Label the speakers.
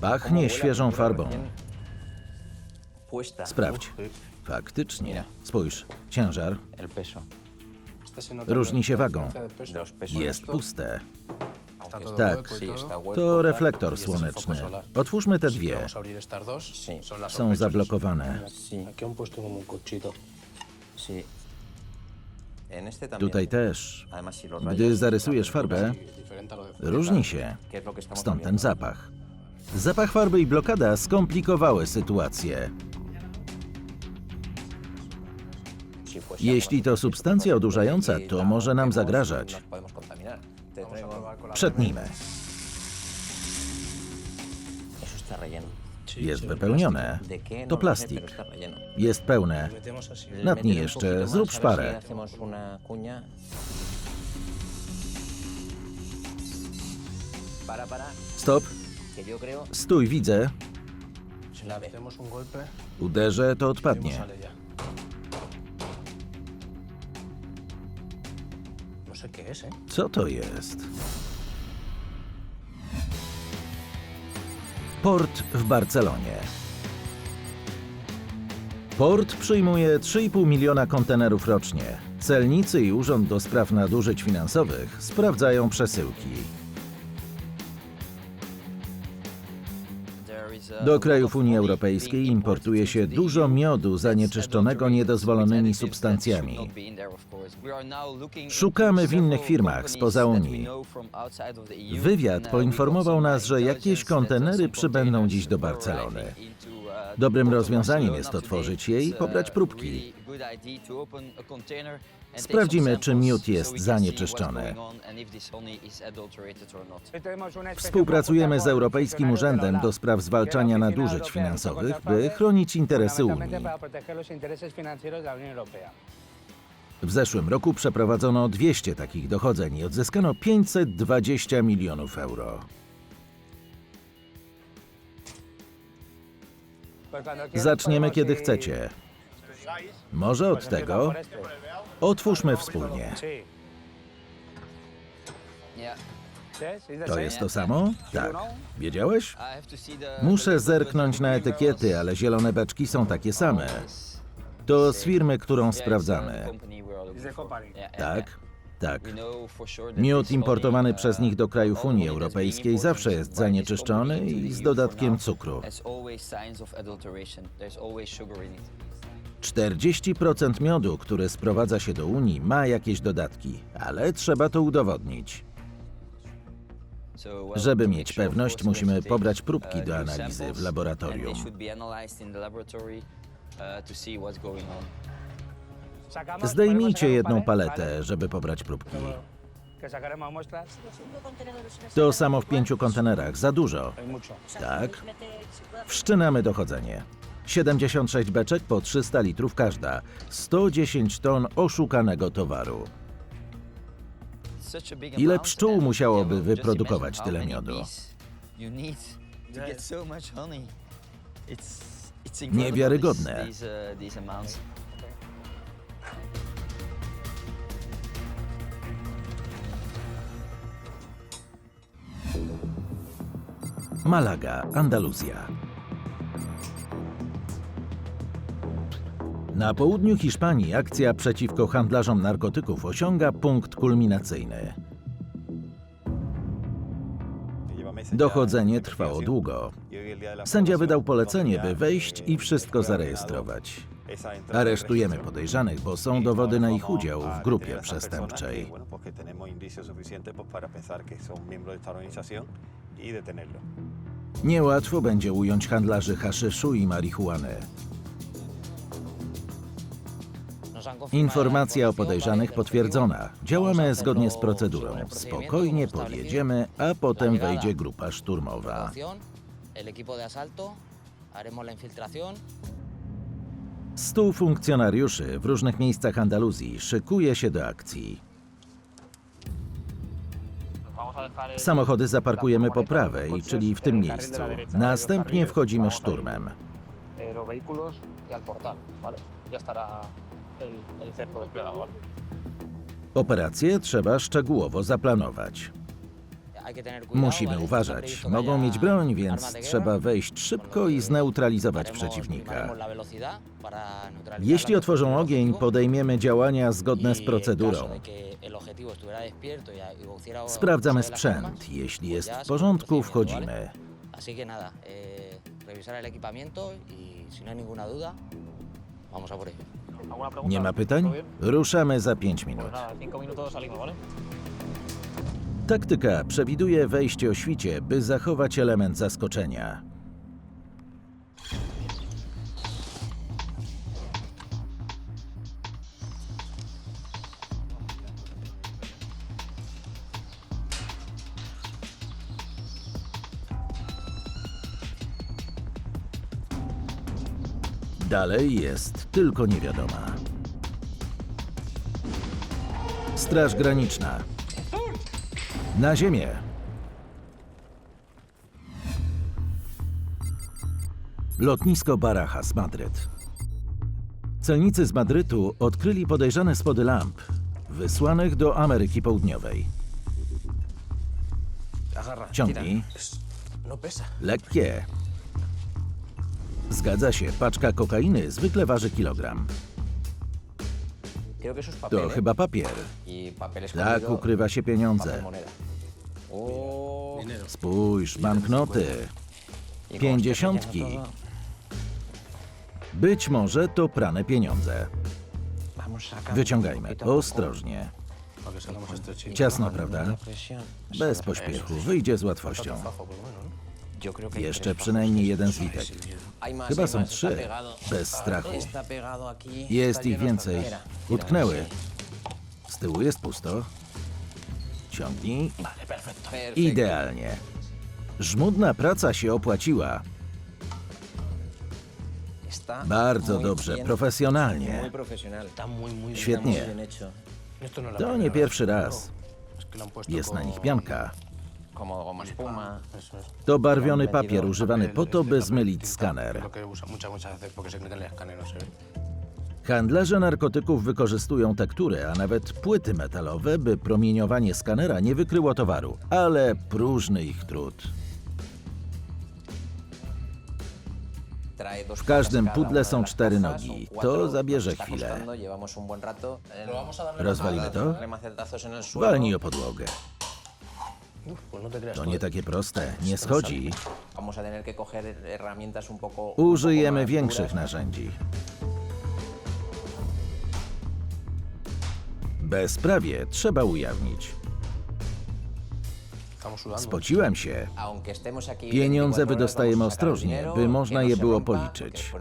Speaker 1: Pachnie świeżą farbą. Sprawdź. Faktycznie. Spójrz, ciężar różni się wagą. Jest puste. Tak.
Speaker 2: Hueco.
Speaker 1: To reflektor słoneczny. Otwórzmy te dwie.
Speaker 3: Vamos a
Speaker 1: Tutaj też. Gdy zarysujesz farbę, różni się.
Speaker 2: ¿Qué es lo que estamos
Speaker 1: Stąd ten zapach. Zapach farby i blokada skomplikowały sytuację. Jeśli to substancja odurzająca, to może nam zagrażać. Przetnijmy. Jest wypełnione. To plastik. Jest pełne. Natnij jeszcze, zrób szparę. Stop. Stój, widzę. Uderzę, to odpadnie. Co to jest? Port w Barcelonie. Port przyjmuje 3,5 miliona kontenerów rocznie. Celnicy i Urząd do Spraw Nadużyć Finansowych sprawdzają przesyłki. Do krajów Unii Europejskiej importuje się dużo miodu zanieczyszczonego niedozwolonymi substancjami. Szukamy w innych firmach spoza Unii. Wywiad poinformował nas, że jakieś kontenery przybędą dziś do Barcelony. Dobrym rozwiązaniem jest otworzyć je i pobrać próbki. Sprawdzimy, czy miód jest zanieczyszczony. Współpracujemy z Europejskim Urzędem do Spraw Zwalczania Nadużyć Finansowych, by chronić interesy Unii. W zeszłym roku przeprowadzono 200 takich dochodzeń i odzyskano 520 milionów euro. Zaczniemy kiedy chcecie. Może od tego otwórzmy wspólnie. To jest to samo? Tak. Wiedziałeś? Muszę zerknąć na etykiety, ale zielone beczki są takie same. To z firmy, którą sprawdzamy. Tak, tak. Miód importowany przez nich do krajów Unii Europejskiej zawsze jest zanieczyszczony i z dodatkiem cukru. 40% miodu, który sprowadza się do Unii, ma jakieś dodatki, ale trzeba to udowodnić. Żeby mieć pewność, musimy pobrać próbki do analizy w laboratorium. Zdejmijcie jedną paletę, żeby pobrać próbki. To samo w pięciu kontenerach, za dużo. Tak. Wszczynamy dochodzenie. 76 beczek po 300 litrów każda. 110 ton oszukanego towaru.
Speaker 4: Ile pszczół musiałoby wyprodukować tyle miodu?
Speaker 1: Niewiarygodne. Malaga, Andaluzja. Na południu Hiszpanii akcja przeciwko handlarzom narkotyków osiąga punkt kulminacyjny. Dochodzenie trwało długo. Sędzia wydał polecenie, by wejść i wszystko zarejestrować. Aresztujemy podejrzanych, bo są dowody na ich udział w grupie przestępczej. Niełatwo będzie ująć handlarzy haszyszu i marihuany. Informacja o podejrzanych potwierdzona. Działamy zgodnie z procedurą. Spokojnie podjedziemy, a potem wejdzie grupa szturmowa. Stu funkcjonariuszy w różnych miejscach Andaluzji szykuje się do akcji. Samochody zaparkujemy po prawej, czyli w tym miejscu. Następnie wchodzimy szturmem.
Speaker 3: Y.
Speaker 1: Operację trzeba szczegółowo zaplanować. Musimy uważać. Mogą mieć broń, więc trzeba wejść szybko i zneutralizować przeciwnika. Jeśli otworzą ogień, podejmiemy działania zgodne z procedurą. Sprawdzamy sprzęt. Jeśli jest w porządku, wchodzimy.
Speaker 4: Así que nada, eh, revisar el equipamiento y si no hay ninguna duda, vamos a por ello.
Speaker 3: ¿Alguna pregunta?
Speaker 1: Nie ma pytań? Ruszamy za 5
Speaker 3: Pues
Speaker 1: minut. Taktyka przewiduje wejście o świcie, by zachować element zaskoczenia. Dalej jest tylko niewiadoma. Straż Graniczna. Na ziemię. Lotnisko Barajas, Madryt. Celnicy z Madrytu odkryli podejrzane spody lamp wysłanych do Ameryki Południowej. Ciągnij. Lekkie. Zgadza się, paczka kokainy zwykle waży kilogram. To chyba papier. Tak ukrywa się pieniądze. Spójrz, banknoty. Pięćdziesiątki. Być może to prane pieniądze. Wyciągajmy, ostrożnie. Ciasno, prawda? Bez pośpiechu, wyjdzie z łatwością.
Speaker 2: Que hay
Speaker 1: Jeszcze przynajmniej jeden zwitek. Chyba są trzy, bez strachu. Jest ich więcej. Utknęły. Z tyłu jest pusto. Ciągnij. Idealnie. Żmudna praca się opłaciła. Bardzo dobrze, profesjonalnie. Świetnie.
Speaker 5: no
Speaker 1: To nie pierwszy raz. Jest na nich pianka. To barwiony papier używany po to, by zmylić skaner. Handlarze narkotyków wykorzystują tektury, a nawet płyty metalowe, by promieniowanie skanera nie wykryło towaru. Ale próżny ich trud. W każdym pudle są cztery nogi. To zabierze chwilę. Rozwalimy to? Walnij o podłogę. To nie takie proste. Nie schodzi.
Speaker 2: Vamos a tener
Speaker 1: Bezprawie trzeba ujawnić. Spociłem się. Pieniądze
Speaker 2: 24 horas,
Speaker 1: wydostajemy ostrożnie, by można je było policzyć.